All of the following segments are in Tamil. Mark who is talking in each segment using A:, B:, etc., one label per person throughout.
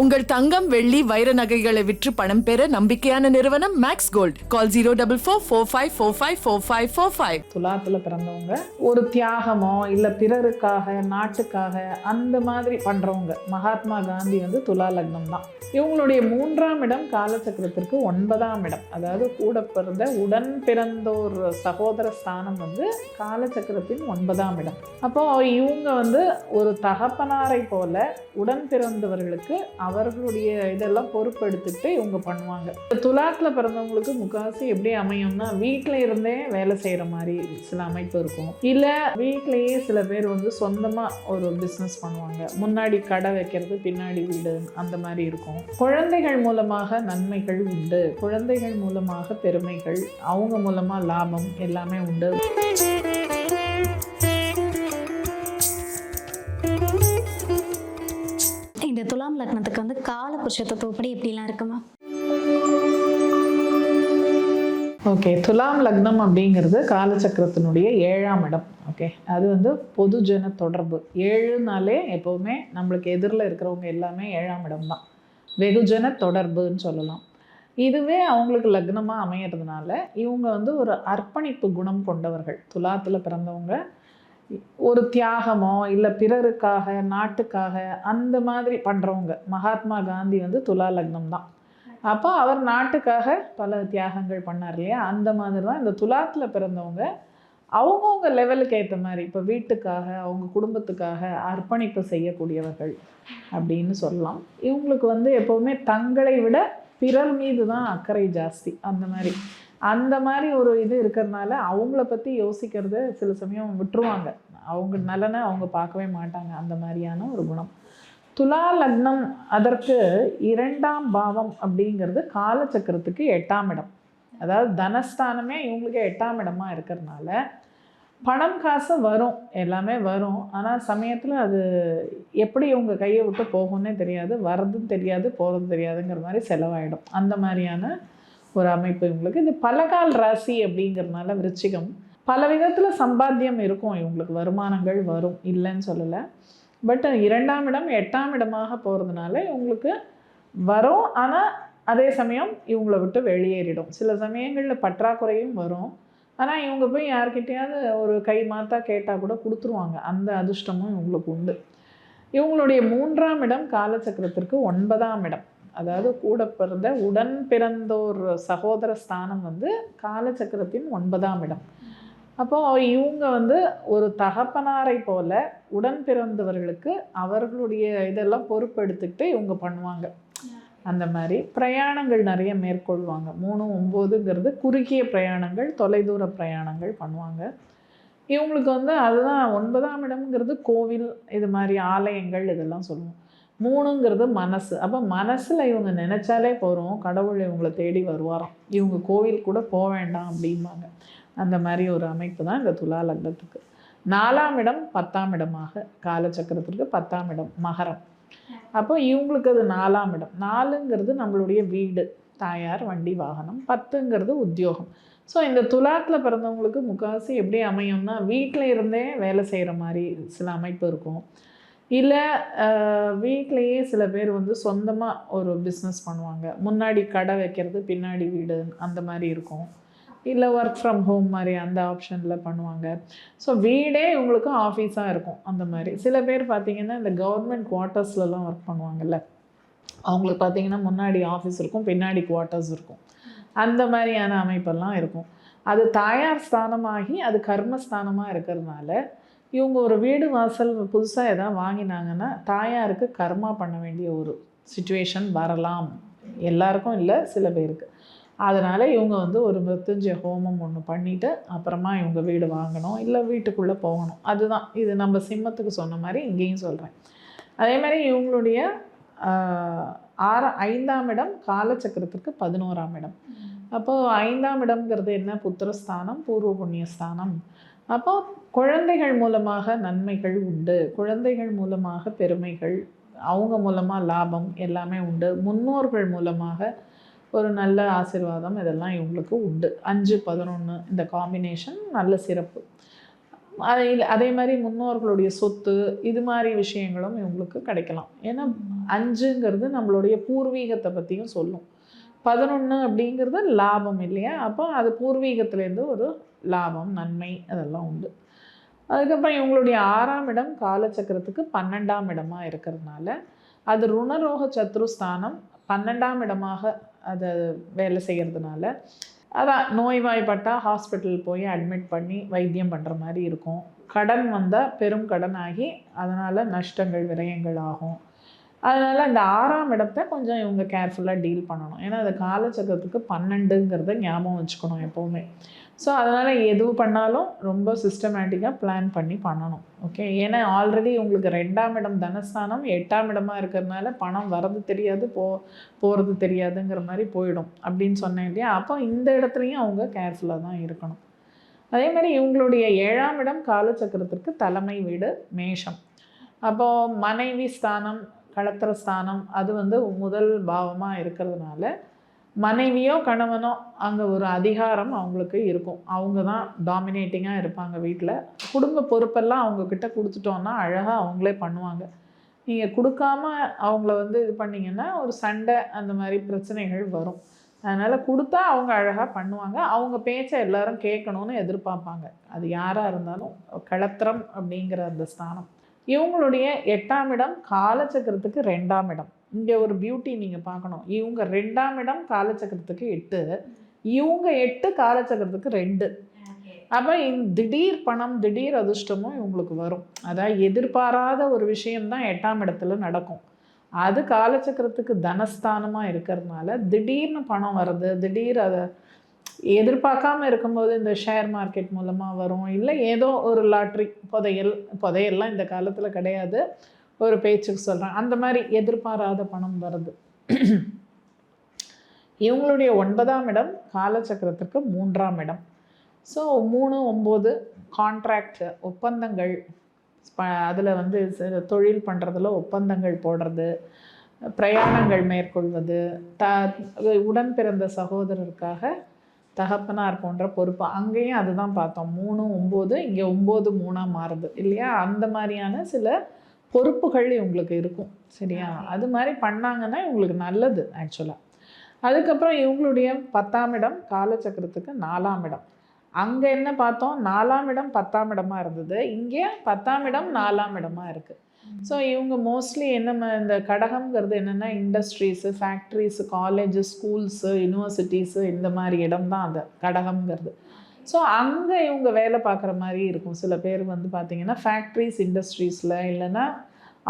A: உங்கள் தங்கம் வெள்ளி வைர நகைகளை விற்று பணம் பெற நம்பிக்கையான நிறுவனம் Max gold call zero double four four five four five four five four five
B: துலாத்துல பிறந்தவங்க ஒரு தியாகமோ இல்லை பிறருக்காக நாட்டுக்காக அந்த மாதிரி பண்றவங்க மகாத்மா காந்தி வந்து துலா லக்னம் தான். இவங்களுடைய மூன்றாம் இடம் காலச்சக்கரத்திற்கு ஒன்பதாம் இடம். அதாவது கூட பிறந்த உடன் பிறந்தோர் சகோதர ஸ்தானம் வந்து காலச்சக்கரத்தின் ஒன்பதாம் இடம். அப்போ இவங்க வந்து ஒரு தகப்பனாரை போல உடன் பிறந்தவர்களுக்கு அவர்களுடைய இதெல்லாம் பொறுப்பெடுத்துட்டு இவங்க பண்ணுவாங்க. துலாத்தில் பிறந்தவங்களுக்கு முக்காவாசி எப்படி அமையும்னா வீட்டில் இருந்தே வேலை செய்கிற மாதிரி சில அமைப்பு இருக்கும். இல்லை வீட்லேயே சில பேர் வந்து சொந்தமாக ஒரு பிஸ்னஸ் பண்ணுவாங்க. முன்னாடி கடை வைக்கிறது பின்னாடி வீடு அந்த மாதிரி இருக்கும். குழந்தைகள் மூலமாக நன்மைகள் உண்டு. குழந்தைகள் மூலமாக பெருமைகள் அவங்க மூலமாக லாபம் எல்லாமே உண்டு.
C: லக்னத்துக்கு வந்து கால புருஷத்துவப்படி எப்படிலாம் இருக்குமா
B: ஓகே துலாம் லக்னம் அப்படிங்கிறது காலச்சக்கரத்தினுடைய ஏழாம் இடம். ஓகே அது வந்து பொதுஜன தொடர்பு. ஏழுனாலே எப்போவுமே நம்மளுக்கு எதிரில் இருக்கிறவங்க எல்லாமே ஏழாம் இடம் தான். வெகுஜன தொடர்புன்னு சொல்லலாம். இதுவே அவங்களுக்கு லக்னமாக அமையிறதுனால இவங்க வந்து ஒரு அர்ப்பணிப்பு குணம் கொண்டவர்கள். துலாத்தில் பிறந்தவங்க ஒரு தியாகமோ இல்லை பிறருக்காக நாட்டுக்காக அந்த மாதிரி பண்ணுறவங்க மகாத்மா காந்தி வந்து துலா லக்னம் தான். அப்போ அவர் நாட்டுக்காக பல தியாகங்கள் பண்ணார் இல்லையா? அந்த மாதிரி தான் இந்த துலாத்தில் பிறந்தவங்க அவங்கவுங்க லெவலுக்கு ஏற்ற மாதிரி இப்போ வீட்டுக்காக அவங்க குடும்பத்துக்காக அர்ப்பணிப்பு செய்யக்கூடியவர்கள் அப்படின்னு சொல்லலாம். இவங்களுக்கு வந்து எப்போவுமே தங்களை விட பிறர் மீது தான் அக்கறை ஜாஸ்தி அந்த மாதிரி. அந்த மாதிரி ஒரு இது இருக்கிறதுனால அவங்கள பற்றி யோசிக்கிறத சில சமயம் விட்டுருவாங்க. அவங்க நலனை அவங்க பார்க்கவே மாட்டாங்க அந்த மாதிரியான ஒரு குணம். துலா லக்னம் அதற்கு இரண்டாம் பாவம் அப்படிங்கிறது காலச்சக்கரத்துக்கு எட்டாம் இடம். அதாவது தனஸ்தானமே இவங்களுக்கு எட்டாம் இடமா இருக்கிறதுனால பணம் காசு வரும். எல்லாமே வரும். ஆனால் சமயத்தில் அது எப்படி இவங்க கையை விட்டு போகும்னே தெரியாது. வர்றதும் தெரியாது போகிறதும் தெரியாதுங்கிற மாதிரி செலவாயிடும். அந்த மாதிரியான ஒரு அமைப்பு இவங்களுக்கு. இது பலகால் ராசி அப்படிங்கிறதுனால விருச்சிகம். பல விதத்தில் சம்பாத்தியம் இருக்கும். இவங்களுக்கு வருமானங்கள் வரும். இல்லைன்னு சொல்லலை. பட் இரண்டாம் இடம் எட்டாம் இடமாக போகிறதுனால இவங்களுக்கு வரும். ஆனால் அதே சமயம் இவங்களை விட்டு வெளியேறிடும். சில சமயங்களில் பற்றாக்குறையும் வரும். ஆனால் இவங்க போய் யார்கிட்டையாவது ஒரு கை மாத்தா கேட்டால் கூட கொடுத்துருவாங்க. அந்த அதிர்ஷ்டமும் இவங்களுக்கு உண்டு. இவங்களுடைய மூன்றாம் இடம் காலச்சக்கரத்திற்கு ஒன்பதாம் இடம். அதாவது கூட பிறந்த உடன் பிறந்தோர் சகோதர ஸ்தானம் வந்து காலச்சக்கரத்தின் ஒன்பதாம் இடம். அப்போது இவங்க வந்து ஒரு தகப்பனாரை போல உடன் பிறந்தவர்களுக்கு அவர்களுடைய இதெல்லாம் பொறுப்பெடுத்துக்கிட்டு இவங்க பண்ணுவாங்க. அந்த மாதிரி பிரயாணங்கள் நிறைய மேற்கொள்வாங்க. மூணு ஒம்போதுங்கிறது குறுகிய பிரயாணங்கள் தொலைதூர பிரயாணங்கள் பண்ணுவாங்க. இவங்களுக்கு வந்து அதுதான் ஒன்பதாம் இடம்ங்கிறது கோவில் இது மாதிரி ஆலயங்கள் இதெல்லாம் சொல்லுவோம். மூணுங்கிறது மனசு. அப்போ மனசில் இவங்க நினச்சாலே போகிறோம் கடவுள் இவங்களை தேடி வருவாராம். இவங்க கோவில் கூட போக வேண்டாம் அப்படிம்பாங்க. அந்த மாதிரி ஒரு அமைப்பு தான் இந்த துலா லக்னத்துக்கு நாலாம் இடம் பத்தாம் இடமாக காலச்சக்கரத்திற்கு பத்தாம் இடம் மகரம். அப்போ இவங்களுக்கு அது நாலாம் இடம். நாலுங்கிறது நம்மளுடைய வீடு தாயார் வண்டி வாகனம். பத்துங்கிறது உத்தியோகம். ஸோ இந்த துலாத்தில் பிறந்தவங்களுக்கு முக்கால்வாசி எப்படி அமையும்னா வீட்டில் இருந்தே வேலை செய்கிற மாதிரி சில அமைப்பு இருக்கும். இல்லை வீட்டிலையே சில பேர் வந்து சொந்தமாக ஒரு பிஸ்னஸ் பண்ணுவாங்க. முன்னாடி கடை வைக்கிறது பின்னாடி வீடு அந்த மாதிரி இருக்கும். இல்லை ஒர்க் ஃப்ரம் ஹோம் மாதிரி அந்த ஆப்ஷனில் பண்ணுவாங்க. ஸோ வீடே இவங்களுக்கு ஆஃபீஸாக இருக்கும் அந்த மாதிரி. சில பேர் பார்த்திங்கன்னா இந்த கவர்மெண்ட் குவார்ட்டர்ஸ்லலாம் ஒர்க் பண்ணுவாங்கல்ல. அவங்களுக்கு பார்த்திங்கன்னா முன்னாடி ஆஃபீஸ் இருக்கும் பின்னாடி குவார்ட்டர்ஸ் இருக்கும். அந்த மாதிரியான அமைப்பெல்லாம் இருக்கும். அது தாயார் ஸ்தானமாகி அது கர்மஸ்தானமாக இருக்கிறதுனால இவங்க ஒரு வீடு வாசல் புதுசாக எதாவது வாங்கினாங்கன்னா தாயாருக்கு கர்மா பண்ண வேண்டிய ஒரு சுச்சுவேஷன் வரலாம். எல்லாருக்கும் இல்லை சில பேருக்கு. அதனால் இவங்க வந்து ஒரு மிருத்துஞ்சய ஹோமம் ஒன்று பண்ணிவிட்டு அப்புறமா இவங்க வீடு வாங்கணும். இல்லை வீட்டுக்குள்ளே போகணும். அதுதான். இது நம்ம சிம்மத்துக்கு சொன்ன மாதிரி இங்கேயும் சொல்கிறேன் அதே மாதிரி இவங்களுடைய ஆற ஐந்தாம் இடம் காலச்சக்கரத்திற்கு பதினோராம் இடம். அப்போது ஐந்தாம் இடம்ங்கிறது என்ன? புத்திரஸ்தானம் பூர்வ புண்ணியஸ்தானம். அப்போ குழந்தைகள் மூலமாக நன்மைகள் உண்டு. குழந்தைகள் மூலமாக பெருமைகள் அவங்க மூலமாக லாபம் எல்லாமே உண்டு. முன்னோர்கள் மூலமாக ஒரு நல்ல ஆசிர்வாதம் இதெல்லாம் இவங்களுக்கு உண்டு. அஞ்சு பதினொன்று இந்த காம்பினேஷன் நல்ல சிறப்பு. அது அதே மாதிரி முன்னோர்களுடைய சொத்து இது மாதிரி விஷயங்களும் இவங்களுக்கு கிடைக்கலாம். ஏன்னா அஞ்சுங்கிறது நம்மளுடைய பூர்வீகத்தை பற்றியும் சொல்லும். பதினொன்று அப்படிங்கிறது லாபம் இல்லையா? அப்போ அது பூர்வீகத்துலேருந்து ஒரு லாபம் நன்மை அதெல்லாம் உண்டு. அதுக்கப்புறம் இவங்களுடைய ஆறாம் இடம் காலச்சக்கரத்துக்கு பன்னெண்டாம் இடமாக இருக்கிறதுனால அது ருணரோக சத்ருஸ்தானம் பன்னெண்டாம் இடமாக அதை வேலை செய்கிறதுனால அதான் நோய்வாய்ப்பட்டால் ஹாஸ்பிட்டல் போய் அட்மிட் பண்ணி வைத்தியம் பண்ணுற மாதிரி இருக்கும். கடன் வந்தால் பெரும் கடன் ஆகி அதனால் நஷ்டங்கள் விரயங்கள் ஆகும். அதனால் அந்த ஆறாம் இடத்த கொஞ்சம் இவங்க கேர்ஃபுல்லாக டீல் பண்ணணும். ஏன்னா அது காலச்சக்கரத்துக்கு பன்னெண்டுங்கிறத ஞாபகம் வச்சுக்கணும் எப்போவுமே. ஸோ அதனால் எது பண்ணாலும் ரொம்ப சிஸ்டமேட்டிக்காக பிளான் பண்ணி பண்ணணும். ஓகே ஏன்னா ஆல்ரெடி உங்களுக்கு ரெண்டாம் இடம் தனஸ்தானம் எட்டாம் இடமாக இருக்கிறதுனால பணம் வரது தெரியாது போ போகிறது தெரியாதுங்கிற மாதிரி போயிடும் அப்படின்னு சொன்னேன் இல்லையா? அப்போ இந்த இடத்துலையும் அவங்க கேர்ஃபுல்லாக தான் இருக்கணும். அதே மாதிரி இவங்களுடைய ஏழாம் இடம் காலச்சக்கரத்திற்கு தலைமை வீடு மேஷம். அப்போது மனைவி ஸ்தானம் களத்திர ஸ்தானம் அது வந்து முதல் பாவமாக இருக்கிறதுனால மனைவியோ கணவனோ அங்கே ஒரு அதிகாரம் அவங்களுக்கு இருக்கும். அவங்க தான் டாமினேட்டிங்காக இருப்பாங்க வீட்டில் குடும்ப பொறுப்பெல்லாம் அவங்கக்கிட்ட கொடுத்துட்டோன்னா அழகாக அவங்களே பண்ணுவாங்க. நீங்கள் கொடுக்காம அவங்கள வந்து இது பண்ணிங்கன்னா ஒரு சண்டை அந்த மாதிரி பிரச்சனைகள் வரும். அதனால் கொடுத்தா அவங்க அழகாக பண்ணுவாங்க. அவங்க பேச்சை எல்லாரும் கேட்கணும்னு எதிர்பார்ப்பாங்க. அது யாராக இருந்தாலும் களத்திரம் அப்படிங்கிற அந்த ஸ்தானம். இவங்களுடைய எட்டாம் இடம் காலச்சக்கரத்துக்கு ரெண்டாம் இடம். இங்கே ஒரு பியூட்டி நீங்கள் பார்க்கணும். இவங்க ரெண்டாம் இடம் காலச்சக்கரத்துக்கு எட்டு. இவங்க எட்டு காலச்சக்கரத்துக்கு ரெண்டு. அப்போ இந்த திடீர் பணம் திடீர் அதிர்ஷ்டமும் இவங்களுக்கு வரும். அதாவது எதிர்பாராத ஒரு விஷயம்தான் எட்டாம் இடத்துல நடக்கும். அது காலச்சக்கரத்துக்கு தனஸ்தானமாக இருக்கிறதுனால திடீர்னு பணம் வருது. திடீர் அதை எதிர்பார்க்காம இருக்கும்போது இந்த ஷேர் மார்க்கெட் மூலமாக வரும். இல்லை ஏதோ ஒரு லாட்ரி புதையல் புதையல்லாம் இந்த காலத்தில் கிடையாது. ஒரு பேச்சுக்கு சொல்கிறேன் அந்த மாதிரி எதிர்பாராத பணம் வருது. இவங்களுடைய ஒன்பதாம் இடம் காலச்சக்கரத்துக்கு மூன்றாம் இடம். ஸோ மூணு ஒம்பது கான்ட்ராக்ட் ஒப்பந்தங்கள் அதில் வந்து தொழில் பண்ணுறதுல ஒப்பந்தங்கள் போடுறது பிரயாணங்கள் மேற்கொள்வது த உடன் பிறந்த சகோதரருக்காக தகப்பனார் போன்ற பொறுப்பு. அங்கேயும் அதுதான் பார்த்தோம். மூணு ஒம்பது இங்கே ஒம்பது மூணாக மாறுது இல்லையா? அந்த மாதிரியான சில பொறுப்புகள் இவங்களுக்கு இருக்கும் சரியா? அது மாதிரி பண்ணாங்கன்னா இவங்களுக்கு நல்லது ஆக்சுவலாக அதுக்கப்புறம் இவங்களுடைய பத்தாம் இடம் காலச்சக்கரத்துக்கு நாலாம் இடம். அங்கே என்ன பார்த்தோம்? நாலாம் இடம் பத்தாம் இடமா இருந்தது. இங்கே பத்தாம் இடம் நாலாம் இடமா இருக்குது ஸோ இவங்க மோஸ்ட்லி என்ன இந்த கடகம்ங்கிறது என்னென்னா industries factories college schools universities இந்த மாதிரி இடம் தான் அந்த கடகம்ங்கிறது. ஸோ அங்கே இவங்க வேலை பார்க்குற மாதிரி இருக்கும். சில பேர் வந்து பார்த்திங்கன்னா ஃபேக்ட்ரிஸ் இண்டஸ்ட்ரீஸில் இல்லைன்னா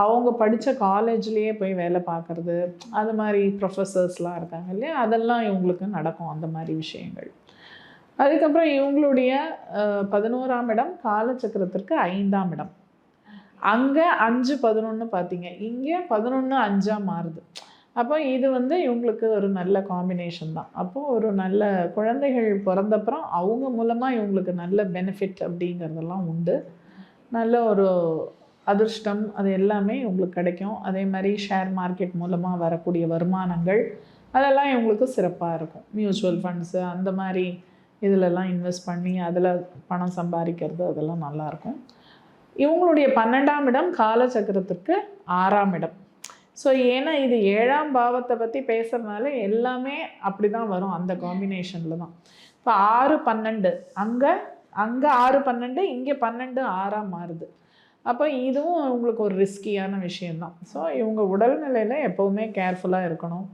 B: அவங்க படித்த காலேஜ்லேயே போய் வேலை பார்க்குறது அது மாதிரி ப்ரொஃபஸர்ஸ்லாம் இருக்காங்க இல்லையா? அதெல்லாம் இவங்களுக்கு நடக்கும் அந்த மாதிரி விஷயங்கள். அதுக்கப்புறம் இவங்களுடைய பதினோராம் இடம் காலச்சக்கரத்திற்கு ஐந்தாம் இடம். அங்கே அஞ்சு பதினொன்று பார்த்தீங்க. இங்கே பதினொன்று அஞ்சாக மாறுது. அப்போ இது வந்து இவங்களுக்கு ஒரு நல்ல காம்பினேஷன் தான். அப்போது ஒரு நல்ல குழந்தைகள் பிறந்தப்புறம் அவங்க மூலமாக இவங்களுக்கு நல்ல பெனிஃபிட் அப்படிங்கிறதெல்லாம் உண்டு. நல்ல ஒரு அதிர்ஷ்டம் அது எல்லாமே இவங்களுக்கு கிடைக்கும். அதே மாதிரி ஷேர் மார்க்கெட் மூலமாக வரக்கூடிய வருமானங்கள் அதெல்லாம் இவங்களுக்கு சிறப்பாக இருக்கும். மியூச்சுவல் ஃபண்ட்ஸு அந்த மாதிரி இதிலெல்லாம் இன்வெஸ்ட் பண்ணி அதில் பணம் சம்பாதிக்கிறது அதெல்லாம் நல்லாயிருக்கும் இவங்களுடைய பன்னெண்டாம் இடம் காலச்சக்கரத்திற்கு ஆறாம் இடம். ஸோ ஏன்னா இது ஏழாம் பாவத்தை பற்றி பேசுகிறதுனால எல்லாமே அப்படி தான் வரும் அந்த காம்பினேஷனில் தான். இப்போ ஆறு பன்னெண்டு அங்கே அங்கே ஆறு பன்னெண்டு இங்கே பன்னெண்டு ஆறாக மாறுது. அப்போ இதுவும் உங்களுக்கு ஒரு ரிஸ்கியான விஷயந்தான் ஸோ இவங்க உடல்நிலையில் எப்போவுமே கேர்ஃபுல்லாக இருக்கணும்.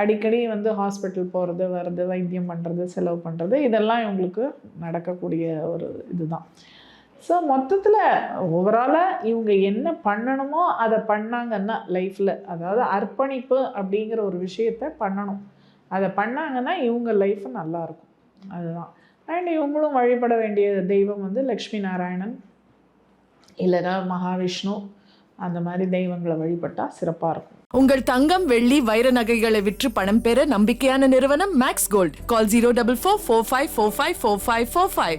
B: அடிக்கடி வந்து ஹாஸ்பிட்டல் போகிறது வர்றது வைத்தியம் பண்ணுறது செலவு பண்ணுறது இதெல்லாம் இவங்களுக்கு நடக்கக்கூடிய ஒரு இதுதான். ஸோ மொத்தத்தில் ஓவராலாக இவங்க என்ன பண்ணணுமோ அதை பண்ணாங்கன்னா லைஃப்பில் அதாவது அர்ப்பணிப்பு அப்படிங்கிற ஒரு விஷயத்த பண்ணணும். அதை பண்ணாங்கன்னா இவங்க லைஃப் நல்லாயிருக்கும் அதுதான். அண்ட் இவங்களும் வழிபட வேண்டிய தெய்வம் வந்து லக்ஷ்மி நாராயணன். இல்லைனா மகாவிஷ்ணு. அந்த மாதிரி தெய்வங்களை வழிபட்டால் சிறப்பாக இருக்கும்.
A: உங்கள் தங்கம் வெள்ளி வைர நகைகளை விற்று பணம் பெற நம்பிக்கையான நிறுவனம் Max gold call zero double four four five four five four five four five